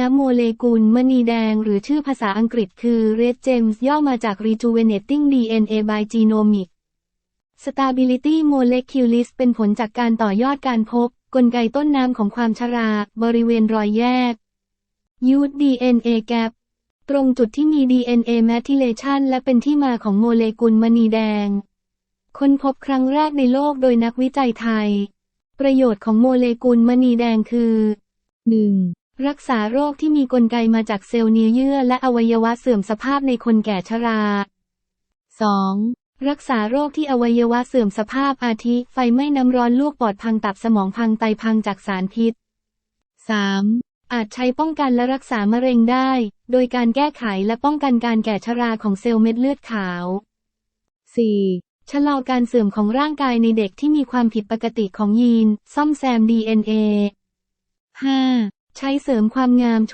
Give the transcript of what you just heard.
น้ำโมเลกุลมณีแดงหรือชื่อภาษาอังกฤษคือ Red Gems ย่อมาจาก Rejuvenating DNA by Genomic Stability Molecules เป็นผลจากการต่อยอดการพบ กลไกต้นน้ำของความชรา บริเวณรอยแยก Youth DNA Gap ตรงจุดที่มี DNA methylation และเป็นที่มาของโมเลกุลมณีแดง ค้นพบครั้งแรกในโลกโดยนักวิจัยไทย ประโยชน์ของโมเลกุลมณีแดงคือ 1. รักษาโรคที่มีกลไกมาจากเซลล์เนื้อเยื่อและอวัยวะเสื่อมสภาพในคนแก่ชรา 2. รักษาโรคที่อวัยวะเสื่อมสภาพอาทิ ไฟไหม้น้ำร้อนลวกปอดพังตับสมองพังไตพังจากสารพิษ 3. อาจใช้ป้องกันและรักษามะเร็งได้ โดยการแก้ไขและป้องกันการแก่ชราของเซลล์เม็ดเลือดขาว 4. ชะลอการเสื่อมของร่างกายในเด็กที่มีความผิดปกติของยีน ซ่อมแซม DNA 5. ใช้เสริมความงาม